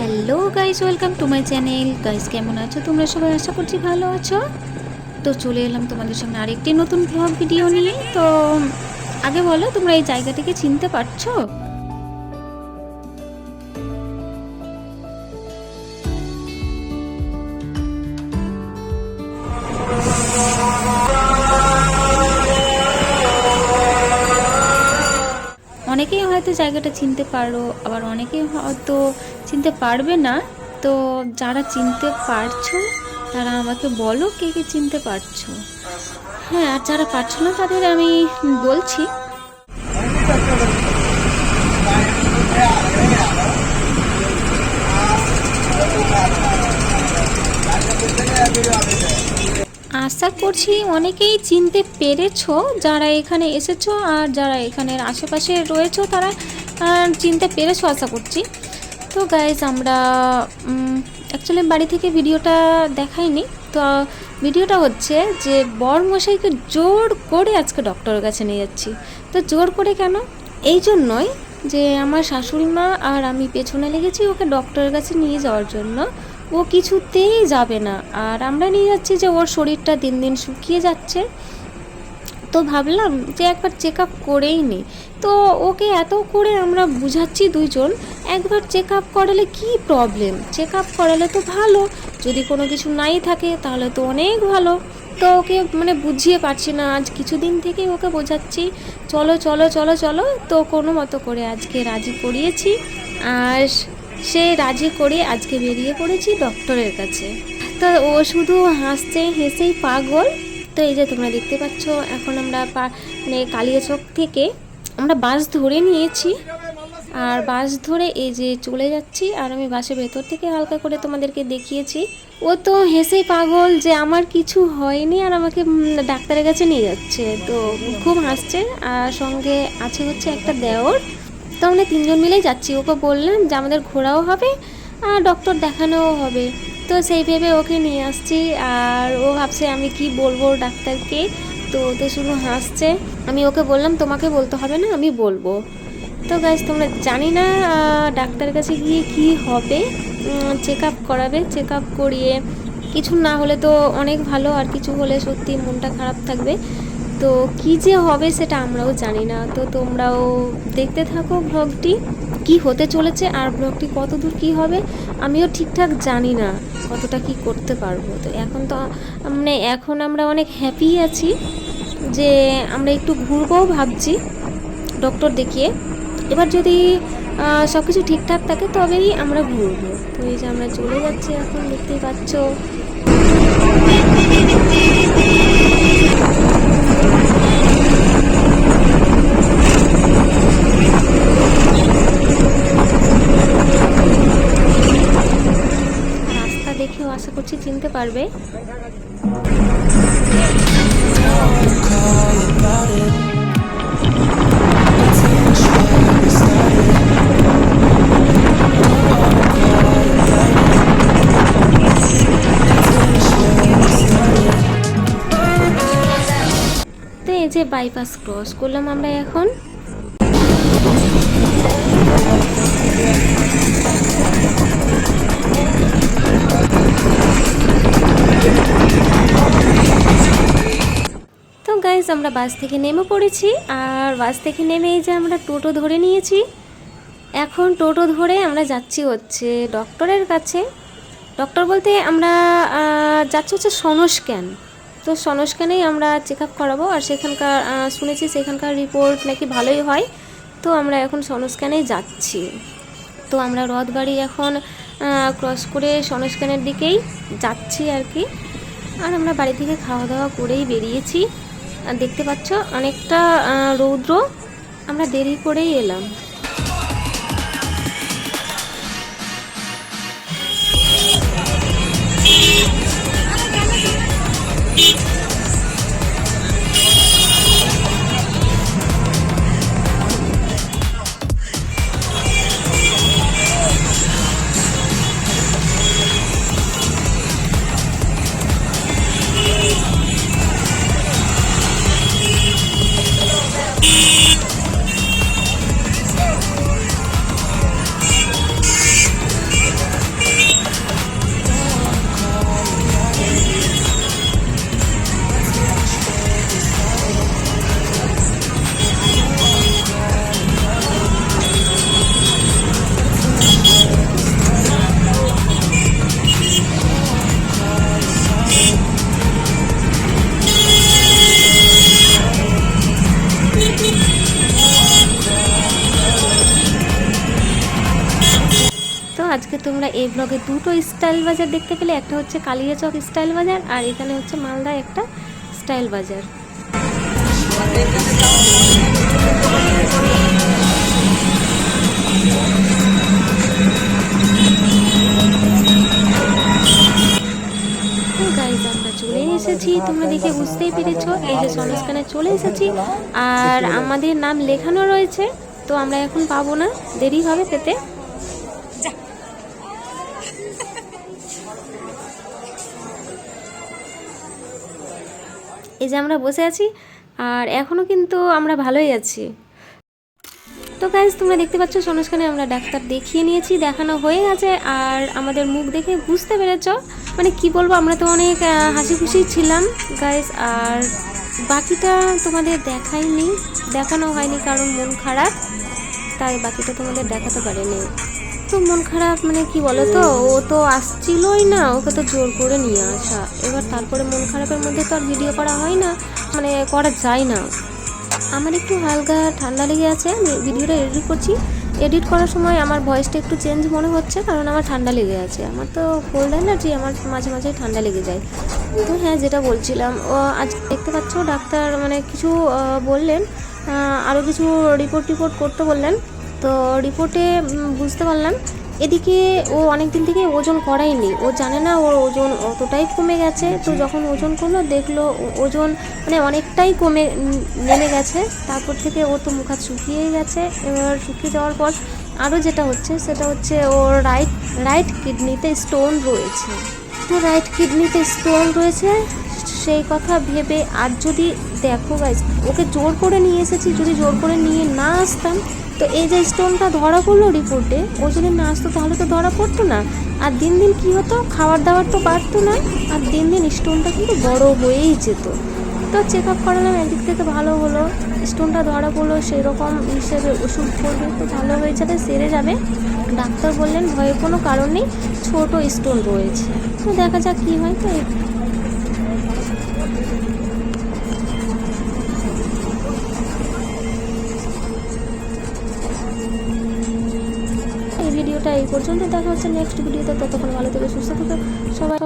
Hello guys welcome to my channel guys কেমন আছো? তোমরা সবাই আশা করছি ভালো আছো। তো চলে এলাম তোমাদের সামনে আরেকটি নতুন ব্লগ ভিডিও নিয়ে। তো, আগে বলো, তোমরা এই জায়গাটিকে চিনতে পারছ? অনেকেই হয়তো জায়গাটা চিনতে পারো, আবার অনেকেই হয়তো চিনতে পারবে না। তো যারা চিনতে পারছ, তারা আমাকে বলো কে কে চিনতে পারছ। হ্যাঁ আর যারা পারছ না, তাদের আমি বলছি। আশা করছি অনেকেই চিনতে পেরেছ যারা এখানে এসেছ আর যারা এখানের আশেপাশে রয়েছো তারা চিনতে পেরেছ আশা করছি। তো গাইজ আমরা অ্যাকচুয়ালি বাড়ি থেকে ভিডিওটা দেখাইনি। তো, ভিডিওটা হচ্ছে যে বর মশাইকে জোর করে আজকে ডক্টরের কাছে নিয়ে যাচ্ছি। তো জোর করে কেন? এই জন্যই যে আমার শাশুড়ি মা আর আমি পেছনে লেগেছি ওকে ডক্টরের কাছে নিয়ে যাওয়ার জন্য। ও কিছুতেই যাবে না। আর আমরা নিয়ে যাচ্ছি যে ওর শরীরটা দিন দিন শুকিয়ে যাচ্ছে। তো ভাবলাম যে একবার চেক আপ করেই নি। তো ওকে এত করে আমরা বুঝাচ্ছি দুইজন, একবার চেক আপ করালে কী প্রবলেম চেক আপ করালে তো ভালো। যদি কোনো কিছু নাই থাকে তাহলে তো অনেক ভালো। তো ওকে মানে বুঝিয়ে পারছি না, আজ কিছুদিন থেকেই ওকে বোঝাচ্ছি। চলো চলো চলো চলো, তো কোনো মতো করে আজকে রাজি করিয়েছি। আর সে রাজি করে আজকে বেরিয়ে পড়েছি ডক্টরের কাছে। তো ও শুধু হাসছে, হেসেই পাগল। তো এই যে তোমরা দেখতে পাচ্ছ, এখন আমরা মানে কালিয়াচক থেকে আমরা বাস ধরে নিয়েছি। আর বাস ধরে এই যে চলে যাচ্ছি, আর আমি বাসের ভেতর থেকে হালকা করে তোমাদেরকে দেখিয়েছি। ও তো হেসেই পাগল যে আমার কিছু হয়নি আর আমাকে ডাক্তারের কাছে নিয়ে যাচ্ছে। তো খুব হাসছে, আর সঙ্গে আছে হচ্ছে একটা দেওর। তো আমরা তিনজন মিলেই যাচ্ছি। ওকে বললাম যে আমাদের ঘোরাও হবে আর ডক্টর দেখানোও হবে। তো সেই ভেবে ওকে নিয়ে আসছি আর ও ভাবছে আমি কি বলব ডাক্তারকে। তো ও তো শুধু হাসছে। আমি ওকে বললাম তোমাকে বলতে হবে না আমি বলব। তো গাইজ তোমরা জানি না আহ, ডাক্তারের কাছে গিয়ে কি হবে। চেক আপ করাবে চেক আপ করিয়ে কিছু না হলে তো অনেক ভালো আর কিছু হলে সত্যি মনটা খারাপ থাকবে। তো কি যে হবে সেটা আমরাও জানি না। তো তোমরাও দেখতে থাকো ব্লগটি, কি হতে চলেছে আর ব্লগটি কত দূর কী হবে, আমিও ঠিকঠাক জানি না কতটা কি করতে পারব। তো এখন তো মানে এখন আমরা অনেক হ্যাপি আছি যে আমরা একটু ঘুরবো ভাবছি ডক্টর দেখিয়ে। এবার যদি সব কিছু ঠিকঠাক থাকে তবেই আমরা ঘুরবো। তো এই যে আমরা চলে যাচ্ছি এখন, দেখতেই পাচ্ছ রাস্তা দেখেও আশা করছি চিনতে পারবে। যে বাইপাস ক্রস করলাম আমরা এখন। গাইজ আমরা বাস থেকে নেমে পড়েছি আর বাস থেকে নেমে এই যে আমরা টোটো ধরে নিয়েছি। এখন টোটো ধরে আমরা যাচ্ছি হচ্ছে ডক্টরের কাছে। ডক্টর বলতে আমরা যাচ্ছি হচ্ছে সনস্ক্যান। তো সনস্ক্যানেই আমরা চেক আপ করাবো আর সেখানকার শুনেছি সেখানকার রিপোর্ট নাকি ভালোই হয়। তো আমরা এখন সনস্ক্যানেই যাচ্ছি। তো আমরা রথ রথবাড়ি এখন ক্রস করে সনস্ক্যানের দিকেই যাচ্ছি আর কি। আর আমরা বাড়ি থেকে খাওয়া দাওয়া করেই বেরিয়েছি। দেখতে পাচ্ছ অনেকটা রৌদ্র। আমরা দেরি করেই এলাম। তোমরা এই ব্লগে দুটো স্টাইল বাজার দেখতে পেলে। একটা হচ্ছে কালিয়াচক স্টাইল বাজার আর এখানে হচ্ছে মালদা একটা স্টাইল বাজার। এসেছি। তোমরা দেখে বুঝতেই পেরেছ, এই যে সনস্কানে চলে এসেছি। আর আমাদের নাম লেখানো রয়েছে, তো আমরা এখন পাবো না। দেরি হবে পেতে। এই যে আমরা বসে আছি, আর এখনও কিন্তু আমরা ভালোই আছি। তো গাইজ তোমরা দেখতে পাচ্ছ সনস্কানে আমরা ডাক্তার দেখিয়ে নিয়েছি, দেখানো হয়ে গেছে, আর আমাদের মুখ দেখে বুঝতে পেরেছ মানে কি বলব, আমরা তো অনেক হাসি খুশি ছিলাম গাইজ আর বাকিটা তোমাদের দেখাইনি, দেখানো হয়নি, কারণ মন খারাপ, তাই বাকিটা তোমাদের দেখাতে পারিনি। তো মন খারাপ মানে কি বলো তো ও তো আসছিলই না, ওকে তো জোর করে নিয়ে আসা। এবার তারপরে মন খারাপের মধ্যে তো আর ভিডিও করা হয় না মানে করা যায় না। আমার একটু হালকা ঠান্ডা লেগে আছে, আমি ভিডিওটা এডিট করছি। এডিট করার সময় আমার ভয়েসটা একটু চেঞ্জ মনে হচ্ছে, কারণ আমার ঠান্ডা লেগে আছে। আমার তো কোল্ড অ্যালার্জি আমার মাঝে মাঝে ঠান্ডা লেগে যায়। তো হ্যাঁ যেটা বলছিলাম, ও আজ দেখতে পাচ্ছ, ডাক্তার মানে কিছু বললেন আরও কিছু রিপোর্ট টিপোর্ট করতে বললেন। তো রিপোর্টে বুঝতে পারলাম। এদিকে ও অনেক দিন থেকে ওজন করায়নি। ও জানে না ওর ওজন অতটাই কমে গেছে। তো যখন ওজন করল দেখল ও- ওজন মানে অনেকটাই কমে নেমে গেছে। তারপর থেকে ও তো মুখ হাত শুকিয়ে গেছে। এবার শুকিয়ে যাওয়ার পর আরও যেটা হচ্ছে সেটা হচ্ছে ওর রাইট রাইট কিডনিতে স্টোন রয়েছে। তো রাইট কিডনিতে স্টোন রয়েছে। সেই কথা ভেবে আর যদি দেখো গাইজ ওকে জোর করে নিয়ে এসেছি, যদি জোর করে নিয়ে না আসতাম, তো এই যে স্টোনটা ধরা পড়ল রিপোর্টে ও যদি না আসতো তাহলে তো ধরা পড়তো না। আর দিন দিন কী হতো খাবার দাবার তো বাড়তো না, আর দিন দিন স্টোনটা কিন্তু বড় হয়েই যেত। তো চেক আপ করালাম, একদিক থেকে ভালো হলো স্টোনটা ধরা পড়ল, সেরকম হিসেবে ওষুধ করবে তো ভালো হয়ে যাবে সেরে যাবে। ডাক্তার বললেন, ভয়ের কোনো কারণ নেই, ছোট স্টোন রয়েছে। তো দেখা যাক কী হয়, তো এই- পর্যন্ত দেখা হচ্ছে নেক্সট ভিডিওতে ততক্ষণ ভালো থেকে সুস্থ থেকে। সবাই